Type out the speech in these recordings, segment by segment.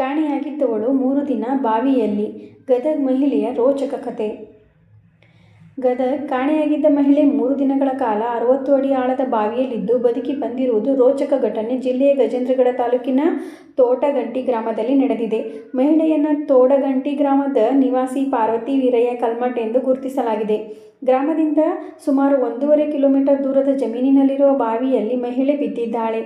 ಕಾಣೆಯಾಗಿದ್ದವಳು ಮೂರು ದಿನ ಬಾವಿಯಲ್ಲಿ. ಗದಗ ಮಹಿಳೆಯ ರೋಚಕ ಕತೆ. ಗದಗ ಕಾಣೆಯಾಗಿದ್ದ ಮಹಿಳೆ ಮೂರು ದಿನಗಳ ಕಾಲ ಅರವತ್ತು ಅಡಿ ಆಳದ ಬಾವಿಯಲ್ಲಿದ್ದು ಬದುಕಿ ಬಂದಿರುವುದು ರೋಚಕ ಘಟನೆ. ಜಿಲ್ಲೆಯ ಗಜೇಂದ್ರಗಡ ತಾಲೂಕಿನ ತೋಟಗಂಟಿ ಗ್ರಾಮದಲ್ಲಿ ನಡೆದಿದೆ. ಮಹಿಳೆಯನ್ನು ತೋಡಗಂಟಿ ಗ್ರಾಮದ ನಿವಾಸಿ ಪಾರ್ವತಿ ವೀರಯ್ಯ ಕಲ್ಮಠ್ ಎಂದು ಗುರುತಿಸಲಾಗಿದೆ. ಗ್ರಾಮದಿಂದ ಸುಮಾರು ಒಂದೂವರೆ ಕಿಲೋಮೀಟರ್ ದೂರದ ಜಮೀನಿನಲ್ಲಿರುವ ಬಾವಿಯಲ್ಲಿ ಮಹಿಳೆ ಬಿದ್ದಿದ್ದಾಳೆ.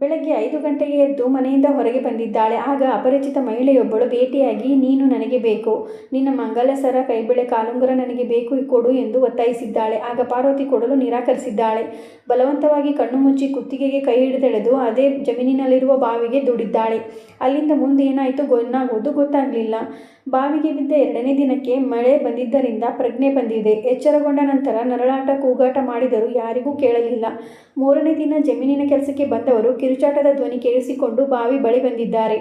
ಬೆಳಗ್ಗೆ ಐದು ಗಂಟೆಗೆ ಎದ್ದು ಮನೆಯಿಂದ ಹೊರಗೆ ಬಂದಿದ್ದಾಳೆ. ಆಗ ಅಪರಿಚಿತ ಮಹಿಳೆಯೊಬ್ಬಳು ಭೇಟಿಯಾಗಿ, ನೀನು ನನಗೆ ಬೇಕು. ನಿನ್ನ ಮಂಗಲಸರ ಕೈಬಳೆ ಕಾಲುಂಗುರ ನನಗೆ ಬೇಕು, ಕೊಡು ಎಂದು ಒತ್ತಾಯಿಸಿದ್ದಾಳೆ. ಆಗ ಪಾರ್ವತಿ ಕೊಡಲು ನಿರಾಕರಿಸಿದ್ದಾಳೆ. ಬಲವಂತವಾಗಿ ಕಣ್ಣು ಮುಚ್ಚಿ ಕುತ್ತಿಗೆಗೆ ಕೈ ಹಿಡಿದೆಳೆದು ಅದೇ ಜಮೀನಿನಲ್ಲಿರುವ ಬಾವಿಗೆ ದುಡಿದ್ದಾಳೆ. ಅಲ್ಲಿಂದ ಮುಂದೆ ಏನಾಯಿತು ಗೊತ್ತಾಗಲಿಲ್ಲ. ಬಾವಿಗೆ ಬಿದ್ದ ಎರಡನೇ ದಿನಕ್ಕೆ ಮಳೆ ಬಂದಿದ್ದರಿಂದ ಪ್ರಜ್ಞೆ ಬಂದಿದೆ. ಎಚ್ಚರಗೊಂಡ ನಂತರ ನರಳಾಟ ಕೂಗಾಟ ಮಾಡಿದರೂ ಯಾರಿಗೂ ಕೇಳಲಿಲ್ಲ. ಮೂರನೇ ದಿನ ಜಮೀನಿನ ಕೆಲಸಕ್ಕೆ ಬಂದವರು ಕಿರುಚಾಟದ ಧ್ವನಿ ಕೇಳಿಸಿಕೊಂಡು ಬಾವಿ ಬಳಿ ಬಂದಿದ್ದಾರೆ.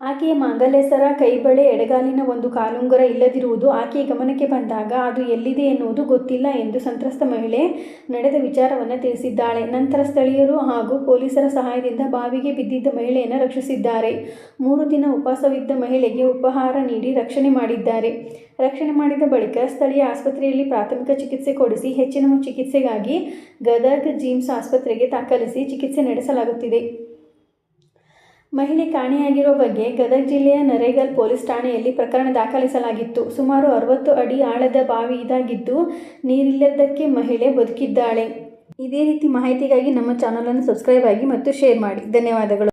ಆಕೆಯ ಮಾಂಗಲ್ಯಸರ ಕೈಬಳೆ ಎಡಗಾಲಿನ ಒಂದು ಕಾಲುಂಗುರ ಇಲ್ಲದಿರುವುದು ಆಕೆಯ ಗಮನಕ್ಕೆ ಬಂದಾಗ ಅದು ಎಲ್ಲಿದೆ ಎನ್ನುವುದು ಗೊತ್ತಿಲ್ಲ ಎಂದು ಸಂತ್ರಸ್ತ ಮಹಿಳೆ ನಡೆದ ವಿಚಾರವನ್ನು ತಿಳಿಸಿದ್ದಾಳೆ. ನಂತರ ಸ್ಥಳೀಯರು ಹಾಗೂ ಪೊಲೀಸರ ಸಹಾಯದಿಂದ ಬಾವಿಗೆ ಬಿದ್ದಿದ್ದ ಮಹಿಳೆಯನ್ನು ರಕ್ಷಿಸಿದ್ದಾರೆ. ಮೂರು ದಿನ ಉಪವಾಸವಿದ್ದ ಮಹಿಳೆಗೆ ಉಪಹಾರ ನೀಡಿ ರಕ್ಷಣೆ ಮಾಡಿದ್ದಾರೆ. ರಕ್ಷಣೆ ಮಾಡಿದ ಬಳಿಕ ಸ್ಥಳೀಯ ಆಸ್ಪತ್ರೆಯಲ್ಲಿ ಪ್ರಾಥಮಿಕ ಚಿಕಿತ್ಸೆ ಕೊಡಿಸಿ ಹೆಚ್ಚಿನ ಚಿಕಿತ್ಸೆಗಾಗಿ ಗದಗ್ ಜಿಮ್ಸ್ ಆಸ್ಪತ್ರೆಗೆ ದಾಖಲಿಸಿ ಚಿಕಿತ್ಸೆ ನಡೆಸಲಾಗುತ್ತಿದೆ. ಮಹಿಳೆ ಕಾಣೆಯಾಗಿರೋ ಬಗ್ಗೆ ಗದಗ ಜಿಲ್ಲೆಯ ನರೇಗಲ್ ಪೊಲೀಸ್ ಠಾಣೆಯಲ್ಲಿ ಪ್ರಕರಣ ದಾಖಲಿಸಲಾಗಿತ್ತು. ಸುಮಾರು ಅರವತ್ತು ಅಡಿ ಆಳದ ಬಾವಿ ಇದಾಗಿದ್ದು ನೀರಿಲ್ಲದಕ್ಕೆ ಮಹಿಳೆ ಬದುಕಿದ್ದಾಳೆ. ಇದೇ ರೀತಿ ಮಾಹಿತಿಗಾಗಿ ನಮ್ಮ ಚಾನಲನ್ನು ಸಬ್ಸ್ಕ್ರೈಬ್ ಆಗಿ ಮತ್ತು ಶೇರ್ ಮಾಡಿ. ಧನ್ಯವಾದಗಳು.